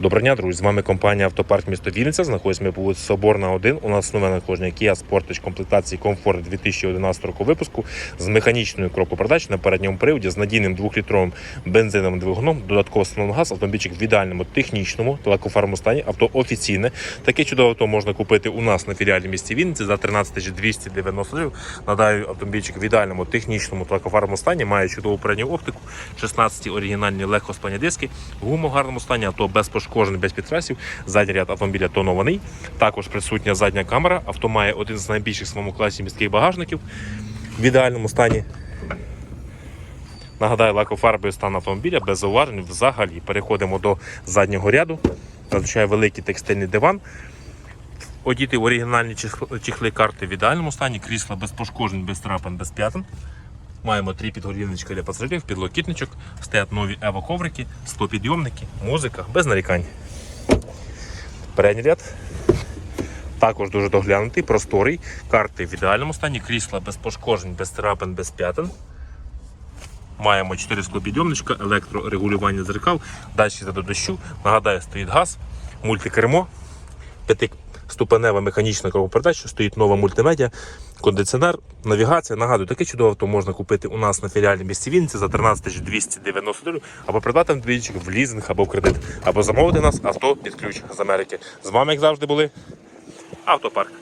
Доброго дня, друзі. З вами компанія Автопарк місто Вінниця. Знаходимося ми по вулиці Соборна 1. У нас нове надходження Kia Sportage комплектації комфорт 2011 року випуску з механічною кропопродач на передньому приводі з надійним 2-літровим бензиновим двигуном, додатково встановлений газ, автомобільчик в ідеальному технічному та лакофарму стані. Авто офіційне. Таке чудове авто можна купити у нас на філіалі місті Вінниці за 13 290 гривень. Надаю автомобільчик в ідеальному технічному та лакофарму стані. Має чудову передню оптику, 16 оригінальні легкосплані диски, гуму гарному стані, авто без пошкоджень, без підкрасів. Задній ряд автомобіля тонований. Також присутня задня камера. Авто має один з найбільших в своєму класі міських багажників в ідеальному стані. Нагадаю, лакофарбовий стан автомобіля без зауважень взагалі. Переходимо до заднього ряду. Надзвичайно великий текстильний диван. Одіти оригінальні чехли карти в ідеальному стані, крісла без пошкоджень, без трапин, без п'ятин. Маємо три підголівничка для пасажирів, підлокітничок, стоять нові ево-коврики, склопідйомники, музика, без нарікань. Передній ряд. Також дуже доглянутий, просторий. Карти в ідеальному стані, крісла без пошкоджень, без трапин, без п'ятин. Маємо 4 склопідйомничка, електрорегулювання дзеркал, датчики до дощу. Нагадаю, стоїть газ, мультикермо, п'ятиступенева механічна кровопередача, стоїть нова мультимедіа, кондиціонер, навігація. Нагадую, таке чудове авто можна купити у нас на філіальній місті Вінниці за 13 290 доларів, або придбати двічі в лізинг або в кредит, або замовити нас авто під ключ з Америки. З вами, як завжди, були автопарк.